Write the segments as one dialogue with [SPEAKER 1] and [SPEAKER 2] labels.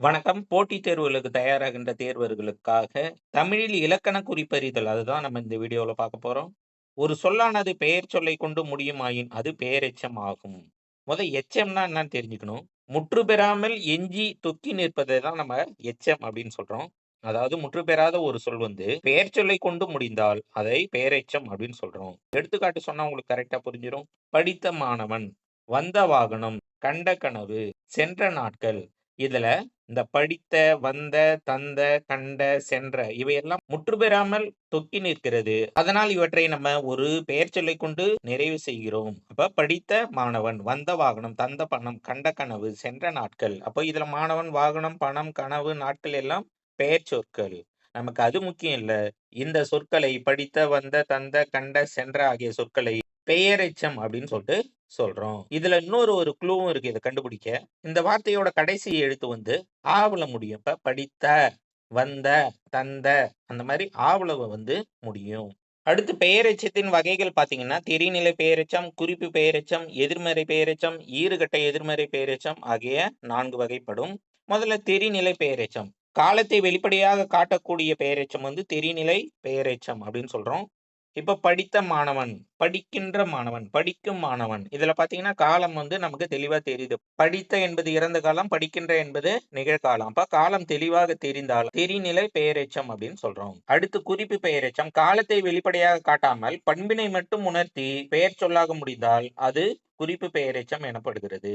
[SPEAKER 1] வணக்கம். போட்டித் தேர்வுகளுக்கு தயாராகின்ற தேர்வர்களுக்காக, தமிழில் இலக்கண குறிப்பறிதல் அதுதான் நம்ம இந்த வீடியோவில் பார்க்க போகிறோம் ஒரு சொல்லானது பெயர் சொல்லை கொண்டு முடியுமாயின், அது பெயரெச்சம் ஆகும். முதல் எச்சம்னா என்னன்னு தெரிஞ்சுக்கணும். முற்று பெறாமல் எஞ்சி தொக்கி நிற்பதை தான் நம்ம எச்சம் அப்படின்னு சொல்றோம். அதாவது முற்று பெறாத ஒரு சொல் வந்து பெயர் சொல்லை கொண்டு முடிந்தால், அதை பெயரெச்சம் அப்படின்னு சொல்றோம். எடுத்துக்காட்டு சொன்னா உங்களுக்கு கரெக்ட்டா புரிஞ்சிடும் படித்த மாணவன், வந்த வாகனம், கண்ட கனவு, சென்ற நாட்கள். இதுல இந்த படித்த, வந்த, தந்த, கண்ட, சென்ற இவையெல்லாம் முற்று பெறாமல் தொக்கி நிற்கிறது. அதனால் இவற்றை நம்ம ஒரு பெயர் சொல்லை கொண்டு நிறைவு செய்கிறோம். அப்ப படித்த மாணவன், வந்த வாகனம், தந்த பணம், கண்ட கனவு, சென்ற நாட்கள். அப்போ இதுல மாணவன், வாகனம், பணம், கனவு, நாட்கள் எல்லாம் பெயர் சொற்கள். நமக்கு அது முக்கியம் இல்ல. இந்த சொற்களை படித்த, வந்த, தந்த, கண்ட, சென்ற ஆகிய சொற்களை பெயரெச்சம் அப்படின்னு சொல்லிட்டு சொல்றோம். இதுல இன்னொரு ஒரு குழுவும் இருக்கு இதை கண்டுபிடிக்க. இந்த வார்த்தையோட கடைசி எழுத்து வந்து ஆவல முடியும். இப்ப படித்த, வந்த, தந்த அந்த மாதிரி ஆவலவை வந்து முடியும். அடுத்து பெயரெச்சத்தின் வகைகள் பார்த்தீங்கன்னா, தெரிநிலை பெயரெச்சம், குறிப்பு பெயரெச்சம், எதிர்மறை பெயரெச்சம், ஈறுகட்ட எதிர்மறை பெயரெச்சம் ஆகிய நான்கு வகைப்படும். முதல்ல தெரிநிலை பெயரெச்சம். காலத்தை வெளிப்படையாக காட்டக்கூடிய பெயரெச்சம் வந்து தெரிநிலை பெயரெச்சம் அப்படின்னு சொல்றோம். இப்ப படித்த மாணவன், படிக்கின்ற மாணவன், படிக்கும் மாணவன். இதுல பாத்தீங்கன்னா காலம் வந்து நமக்கு தெளிவா தெரியுது. படித்த என்பது இறந்த காலம், படிக்கின்ற என்பது நிகழ்காலம். அப்ப காலம் தெளிவாக தெரிந்தால் தெரிநிலை பெயரெச்சம் அப்படின்னு சொல்றோம். அடுத்து குறிப்பு பெயரெச்சம். காலத்தை வெளிப்படையாக காட்டாமல் பண்பினை மட்டும் உணர்த்தி பெயர் சொல்லாக முடிந்தால், அது குறிப்பு பெயரெச்சம் எனப்படுகிறது.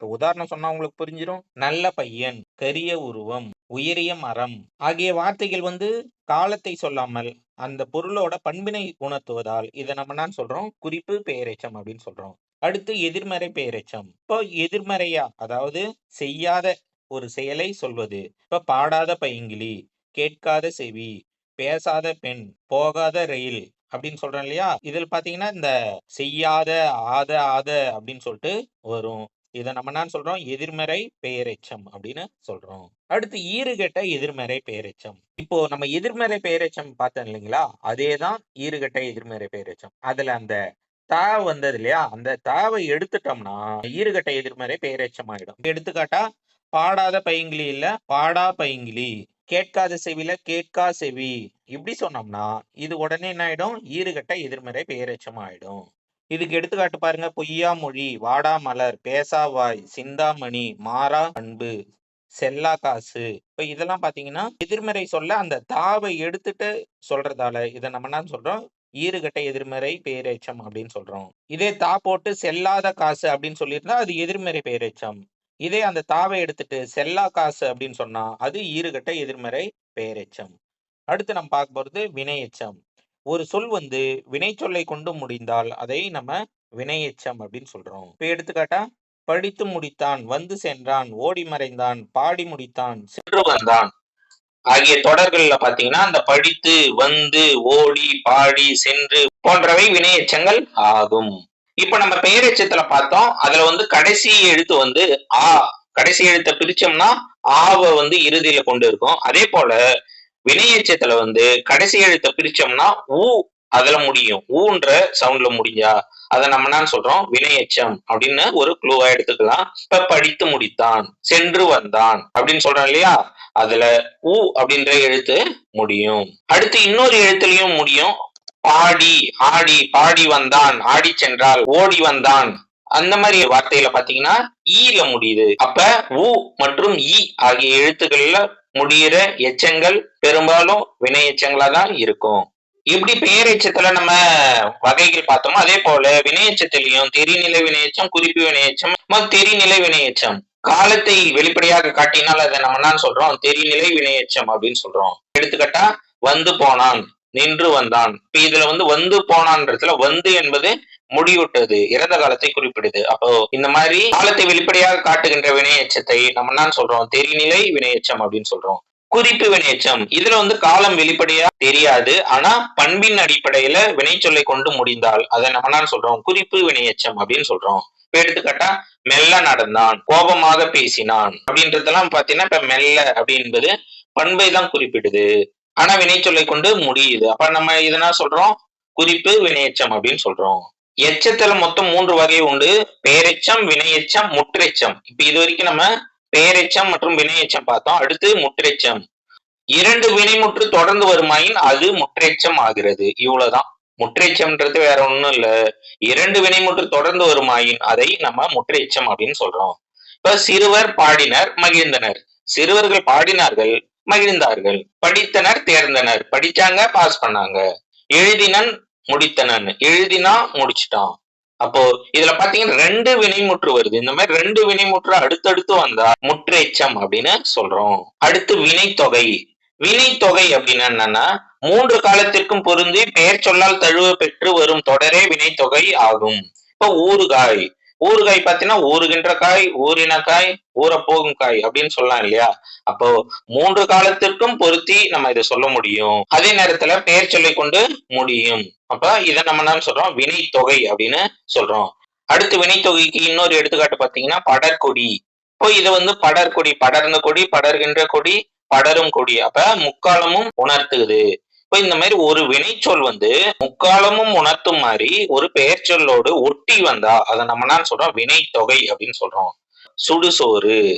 [SPEAKER 1] இப்போ உதாரணம் சொன்னா உங்களுக்கு புரிஞ்சிரும். நல்ல பையன், கரிய உருவம், உயரிய மரம் ஆகிய வார்த்தைகள் வந்து காலத்தை சொல்லாமல் அந்த பொருளோட பண்பினை உணர்த்துவதால் இதை நம்ம என்ன சொல்றோம்? குறிப்பு பெயரெச்சம் அப்படின்னு சொல்றோம். அடுத்து எதிர்மறை பெயரெச்சம். இப்போ எதிர்மறையா அதாவது செய்யாத ஒரு செயலை சொல்வது. இப்ப பாடாத பைங்கிலி கேட்காத செவி, பேசாத பெண், போகாத ரயில் அப்படின்னு சொல்றேன் இல்லையா? இதில் பாத்தீங்கன்னா இந்த செய்யாத, ஆத, ஆத அப்படின்னு சொல்லிட்டு வரும். இதை நம்ம என்ன சொல்றோம்? எதிர்மறை பெயரெச்சம் அப்படின்னு சொல்றோம். அடுத்து ஈறுகட்ட எதிர்மறை பெயரெச்சம். இப்போ நம்ம எதிர்மறை பெயரெச்சம் பார்த்தோம் இல்லைங்களா? அதே தான் எதிர்மறை பெயரெச்சம். அதுல அந்த தா வந்தது இல்லையா? அந்த தாவை எடுத்துட்டோம்னா, ஈறுகட்ட எதிர்மறை பெயரெச்சம் ஆயிடும். எடுத்துக்காட்டா, பாடாத பைங்கிலி இல்ல, பாடா பைங்கிலி கேட்காத செவில கேட்கா செவி. இப்படி சொன்னோம்னா, இது உடனே என்ன ஆயிடும்? ஈறுகெட்ட எதிர்மறை பெயரெச்சம் ஆயிடும். இதுக்கு எடுத்துக்காட்டு பாருங்க. பொய்யா மொழி, வாடா மலர், பேசாவாய் சிந்தாமணி, மாறா அன்பு, செல்லா காசு. இப்போ இதெல்லாம் பார்த்தீங்கன்னா, எதிர்மறை சொல்ல அந்த தாவை எடுத்துட்டு சொல்றதால இதை நம்ம என்ன சொல்றோம்? ஈறுகெட்ட எதிர்மறை பேரெச்சம் அப்படின்னு சொல்றோம். இதே தா போட்டு செல்லாத காசு அப்படின்னு சொல்லியிருந்தா, அது எதிர்மறை பேரெச்சம் இதே அந்த தாவை எடுத்துட்டு செல்லா காசு அப்படின்னு சொன்னா, அது ஈறுகெட்ட எதிர்மறை பெயரெச்சம். அடுத்து நம்ம பார்க்க போகிறது வினையச்சம் ஒரு சொல் வந்து வினைச்சொல்லைக் கொண்டு முடிந்தால், அதை நம்ம வினையெச்சம் அப்படின்னு சொல்றோம். இப்ப எடுத்துக்காட்டா, படித்து முடித்தான், வந்து சென்றான், ஓடி மறைந்தான், பாடி முடித்தான், சென்று வந்தான் ஆகிய தொடர்கள்ல பாத்தீங்கன்னா அந்த படித்து, வந்து, ஓடி, பாடி, சென்று போன்றவை வினையெச்சங்கள் ஆகும். இப்ப நம்ம பெயரெச்சத்துல பார்த்தோம். அதுல வந்து கடைசி எழுத்து வந்து ஆ. கடைசி எழுத்த பிரிச்சோம்னா, ஆவ வந்து இறுதியில கொண்டு இருக்கும். அதே போல வினையச்சத்துல வந்து கடைசி எழுத்த பிரிச்சோம்னா, உ அதுல முடியும். ஊன்ற சவுண்ட்ல முடிஞ்சா, அதை நம்ம என்ன சொல்றோம்? வினையச்சம் அப்படின்னு ஒரு க்ளூவா எடுத்துக்கலாம். இப்ப படித்து முடித்தான், சென்று வந்தான் அப்படின்னு சொல்றோம் இல்லையா? அதுல ஊ அப்படின்ற எழுத்து முடியும். அடுத்து இன்னொரு எழுத்துலயும் முடியும். பாடி, ஆடி, பாடி வந்தான், ஆடி சென்றால், ஓடி வந்தான். அந்த மாதிரி வார்த்தையில பாத்தீங்கன்னா ஈல முடியுது. அப்ப உ மற்றும் இ ஆகிய எழுத்துக்கள்ல முடியிற எச்சங்கள் பெரும்பாலும் வினை எச்சங்களா தான் இருக்கும். எப்படி பெயரெச்சத்துல நம்ம வகைகள் பார்த்தோமோ, அதே போல வினையச்சத்திலையும் தெரிநிலை வினையச்சம் குறிப்பு வினையெச்சம், தெரிநிலை வினையச்சம் காலத்தை வெளிப்படையாக காட்டினால் அதை நம்ம என்ன சொல்றோம்? தெரிநிலை வினையச்சம் அப்படின்னு சொல்றோம். எடுத்துக்கட்டா வந்து போனான், நின்று வந்தான். இப்ப இதுல வந்து வந்து போனான்றதுல வந்து என்பது முடிவுட்டது இறந்த காலத்தை குறிப்பிடுது. அப்போ இந்த மாதிரி காலத்தை வெளிப்படையாக காட்டுகின்ற வினையச்சத்தை நம்ம என்ன சொல்றோம்? தெரிநிலை வினையச்சம் அப்படின்னு சொல்றோம். குறிப்பு வினையச்சம் இதுல வந்து காலம் வெளிப்படையா தெரியாது. ஆனா பண்பின் அடிப்படையில வினைச்சொல்லை கொண்டு முடிந்தால், அதை நம்ம என்ன சொல்றோம்? குறிப்பு வினையச்சம் அப்படின்னு சொல்றோம். இப்ப எடுத்துக்காட்டா, மெல்ல நடந்தான், கோபமாக பேசினான் அப்படின்றதெல்லாம் பாத்தீங்கன்னா இப்ப மெல்ல அப்படி என்பது பண்பை தான் குறிப்பிடுது. ஆனா வினைச்சொல்லை கொண்டு முடியுது. அப்ப நம்ம இதனா சொல்றோம்? குறிப்பு வினையச்சம் அப்படின்னு சொல்றோம். எச்சத்துல மொத்தம் மூன்று வகை உண்டு. பேரெச்சம் வினையச்சம் முற்றெச்சம். இப்ப இதுவரைக்கும் நம்ம பேரெச்சம் மற்றும் வினையச்சம் பார்த்தோம் அடுத்து முற்றெச்சம் இரண்டு வினைமுற்று தொடர்ந்து வருமாயின் அது முற்றெச்சம் ஆகிறது இவ்வளவுதான் முற்றெச்சம்ன்றது வேற ஒண்ணும் இல்ல இரண்டு வினைமுற்று தொடர்ந்து வருமாயின் அதை நம்ம முற்றெச்சம் அப்படின்னு சொல்றோம் இப்ப சிறுவர் பாடினர் மகிழ்ந்தனர் சிறுவர்கள் பாடினார்கள் மகிழ்ந்தார்கள். படித்தனர் தேர்ந்தனர். படிச்சாங்க பாஸ் பண்ணாங்க. எழுதினன் முடித்தனன். எழுதினா முடிச்சிட்டான். அப்போ இதுல பாத்தீங்கன்னா ரெண்டு வினைமுற்று வருது. இந்த மாதிரி ரெண்டு வினைமுற்று அடுத்தடுத்து வந்தா முற்றேச்சம் அப்படின்னு சொல்றோம். அடுத்து வினைத்தொகை. வினைத்தொகை அப்படின்னா என்னன்னா மூன்று காலத்திற்கும் பொருந்தி பெயர் சொல்லால் தழுவ பெற்று வரும் தொடரே வினைத்தொகை ஆகும். இப்ப ஊறுகாய். ஊறுகாய் பார்த்தீங்கன்னா ஊறுகின்ற காய் ஊறின காய் ஊறப்போகும் காய் அப்படின்னு சொல்லலாம் இல்லையா? அப்போ மூன்று காலத்திற்கும் பொருத்தி நம்ம இதை சொல்ல முடியும். அதே நேரத்துல பெயர் சொல்லி கொண்டு முடியும். அப்ப இதை நம்ம என்ன சொல்றோம்? வினைத்தொகை அப்படின்னு சொல்றோம். அடுத்து வினைத்தொகைக்கு இன்னொரு எடுத்துக்காட்டு பார்த்தீங்கன்னா படர்கொடி இப்போ இது வந்து படர்கொடி படர்ந்த கொடி படர்கின்ற கொடி படரும் கொடி. அப்ப முக்காலமும் உணர்த்துகுது இப்ப இந்த மாதிரி ஒரு வினைச்சொல் வந்து முக்காலமும் உணர்த்தும் மாதிரி ஒரு பெயர் சொல்லோடு ஒட்டி வந்தா அதை நம்ம என்ன சொல்றோம்? வினைத்தொகை அப்படின்னு சொல்றோம். சுடுசோறு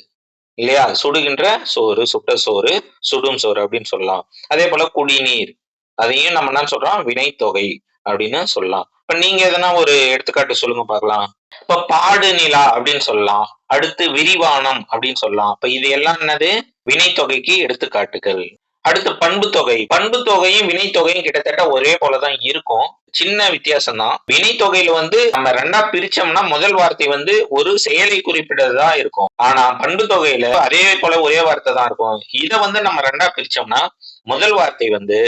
[SPEAKER 1] இல்லையா? சுடுகின்ற சோறு சுட்ட சோறு சுடும் சோறு அப்படின்னு சொல்லலாம். அதே போல குடிநீர் அதையும் நம்ம என்ன சொல்றோம்? வினைத்தொகை அப்படின்னு சொல்லலாம். இப்ப நீங்க எதனா ஒரு எடுத்துக்காட்டு சொல்லுங்க பார்க்கலாம். இப்ப பாடு நிலா அப்படின்னு சொல்லலாம். அடுத்து விரிவானம் அப்படின்னு சொல்லலாம். இப்ப இது எல்லாம் என்னது? வினைத்தொகைக்கு எடுத்துக்காட்டுகள். அடுத்து பண்பு தொகை. பண்பு தொகையும் வினைத்தொகையும் கிட்டத்தட்ட ஒரே போலதான் இருக்கும். சின்ன வித்தியாசம் தான் வினைத்தொகையில வந்து நம்ம ரெண்டா பிரிச்சோம்னா முதல் வார்த்தை வந்து ஒரு செயலை குறிப்பிட்டதா இருக்கும். ஆனா பண்பு தொகையில அதே போல ஒரே வார்த்தை தான் இருக்கும். இத வந்து நம்ம ரெண்டா பிரிச்சோம்னா முதல் வார்த்தை வந்து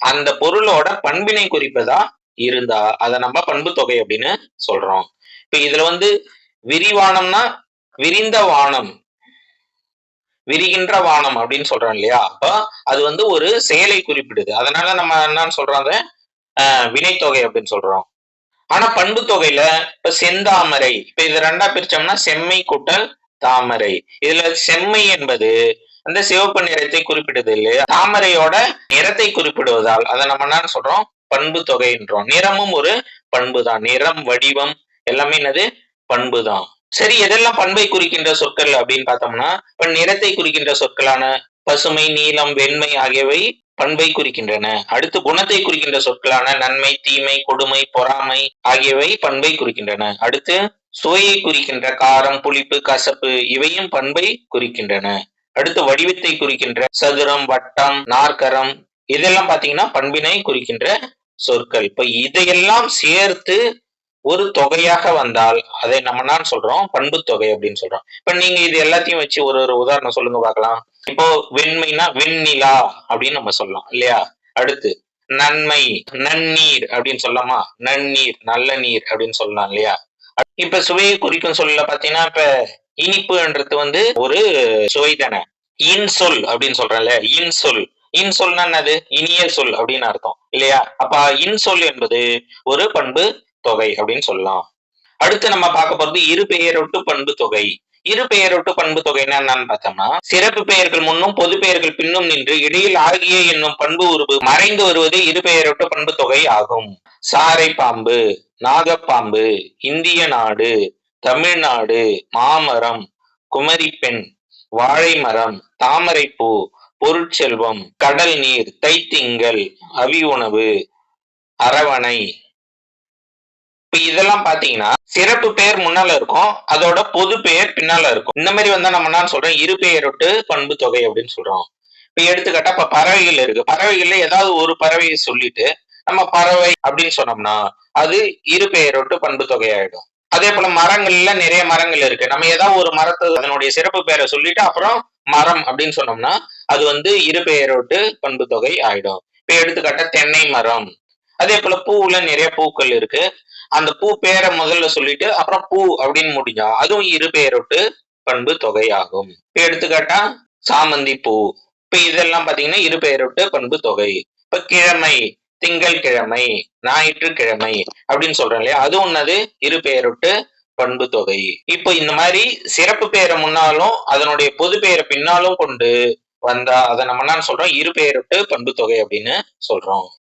[SPEAKER 1] அந்த பொருளோட பண்பினை குறிப்பதா இருந்தா அதை நம்ம பண்பு தொகை அப்படின்னு சொல்றோம். இப்ப இதுல வந்து விரிவானம்னா விரிந்த வானம். விரிகின்ற வானம் அப்படின்னு சொல்றோம் இல்லையா? அப்ப அது வந்து ஒரு செயலை குறிப்பிடுது. அதனால நம்ம என்னன்னு சொல்றோம் அதை வினைத்தொகை அப்படின்னு சொல்றோம். ஆனா பண்பு தொகையில இப்ப செந்தாமரை இப்ப இது ரெண்டா பிரிச்சோம்னா செம்மை கூட்டல் தாமரை. இதுல செம்மை என்பது அந்த சிவப்பு நிறத்தை குறிப்பிடுது இல்லையா? தாமரையோட நிறத்தை குறிப்பிடுவதால் அதை நம்ம என்ன சொல்றோம்? பண்பு தொகைன்றோம். நிறமும் ஒரு பண்பு தான் நிறம் வடிவம் எல்லாமே என்னது? பண்பு தான் சரி எதெல்லாம் பண்பை குறிக்கின்ற சொற்கள் அப்படின்னு பார்த்தோம்னா இப்ப நிறத்தை குறிக்கின்ற சொற்களான பசுமை நீளம் வெண்மை ஆகியவை பண்பை குறிக்கின்றன. அடுத்து குணத்தை குறிக்கின்ற சொற்களான நன்மை தீமை கொடுமை பொறாமை ஆகியவை பண்பை குறிக்கின்றன. அடுத்து சுவையை குறிக்கின்ற காரம் புளிப்பு கசப்பு இவையும் பண்பை குறிக்கின்றன. அடுத்து வடிவத்தை குறிக்கின்ற சதுரம் வட்டம் நாற்கரம் இதெல்லாம் பாத்தீங்கன்னா பண்பினை குறிக்கின்ற சொற்கள். இப்ப இதையெல்லாம் சேர்த்து ஒரு தொகையாக வந்தால் அதை நம்ம என்ன சொல்றோம் பண்பு தொகை அப்படின்னு சொல்றோம். இப்ப நீங்க இது எல்லாத்தையும் வச்சு ஒரு ஒரு உதாரணம் சொல்லுங்க பார்க்கலாம். இப்போ வெண்மைனா வெண்ணிலா அப்படின்னு நம்ம சொல்லலாம் இல்லையா? அடுத்து நன்மை நன்னீர் அப்படின்னு சொல்லலாமா? நன்னீர் நல்ல நீர் அப்படின்னு சொல்லலாம் இல்லையா? இப்ப சுவையை குறிக்கும் சொல்ல பாத்தீங்கன்னா இப்ப இனிப்புன்றது வந்து ஒரு சுவை தானே. இன்சொல் அப்படின்னு சொல்றேன்ல இன்சொல். இன்சொல்னா என்னது? இனிய சொல் அப்படின்னு அர்த்தம் இல்லையா? அப்ப இன்சொல் என்பது ஒரு பண்பு தொகை அப்படின்னு சொல்லலாம். அடுத்து நம்ம பார்க்க போறது இரு பெயரொட்டு பண்பு தொகை. இரு பெயரொட்டு பண்பு தொகை என்னன்னு பார்த்தோம்னா சிறப்பு பெயர்கள் முன்னும் பொது பெயர்கள் பின்னும் நின்று இடையில் ஆகிய என்னும் பண்பு உருவு மறைந்து வருவது இரு பெயரொட்டு பண்பு தொகை ஆகும். சாரை பாம்பு நாகப்பாம்பு இந்திய நாடு தமிழ்நாடு மாமரம் குமரி பெண் வாழை மரம் தாமரைப்பூ பொருட்செல்வம் கடல் நீர் தைத்திங்கள் அவி உணவு அரவணை இப்ப இதெல்லாம் பாத்தீங்கன்னா சிறப்பு பெயர் முன்னால இருக்கும் அதோட பொது பெயர் பின்னால இருக்கும். இந்த மாதிரி வந்தா நம்ம என்ன சொல்றோம்? இரு பெயரொட்டு பண்பு தொகை அப்படின்னு சொல்றோம். இப்ப எடுத்துக்கிட்டா இப்ப பறவைகள் இருக்கு. பறவைகள்ல ஏதாவது ஒரு பறவையை சொல்லிட்டு நம்ம பறவை அப்படின்னு சொன்னோம்னா அது இரு பெயரொட்டு பண்பு தொகை ஆயிடும் அதே போல மரங்கள்ல நிறைய மரங்கள் இருக்கு. நம்ம ஏதாவது ஒரு மரத்தை அதனுடைய சிறப்பு பெயரை சொல்லிட்டு அப்புறம் மரம் அப்படின்னு சொன்னோம்னா அது வந்து இரு பெயரோட்டு பண்பு தொகை ஆயிடும். இப்ப எடுத்துக்காட்ட தென்னை மரம். அதே போல பூவுல நிறைய பூக்கள் இருக்கு. அந்த பூ பேரை முதல்ல சொல்லிட்டு அப்புறம் பூ அப்படின்னு முடிஞ்சா அதுவும் இரு பேரொட்டு பண்பு தொகையாகும். இப்ப எடுத்துக்காட்டா சாமந்தி பூ. இப்ப இதெல்லாம் பாத்தீங்கன்னா இரு பெயரோட்டு பண்பு தொகை. இப்ப கிழமை திங்கள் கிழமை ஞாயிற்றுக்கிழமை அப்படின்னு சொல்றேன் இல்லையா? அது ஒன்னது இரு பெயரொட்டு பண்பு தொகை. இப்போ இந்த மாதிரி சிறப்பு பெயரை முன்னாலும் அதனுடைய பொது பெயரை பின்னாலும் கொண்டு வந்தா அதை நம்ம என்ன சொல்றோம்? இரு பெயரொட்டு பண்பு தொகை அப்படின்னு சொல்றோம்.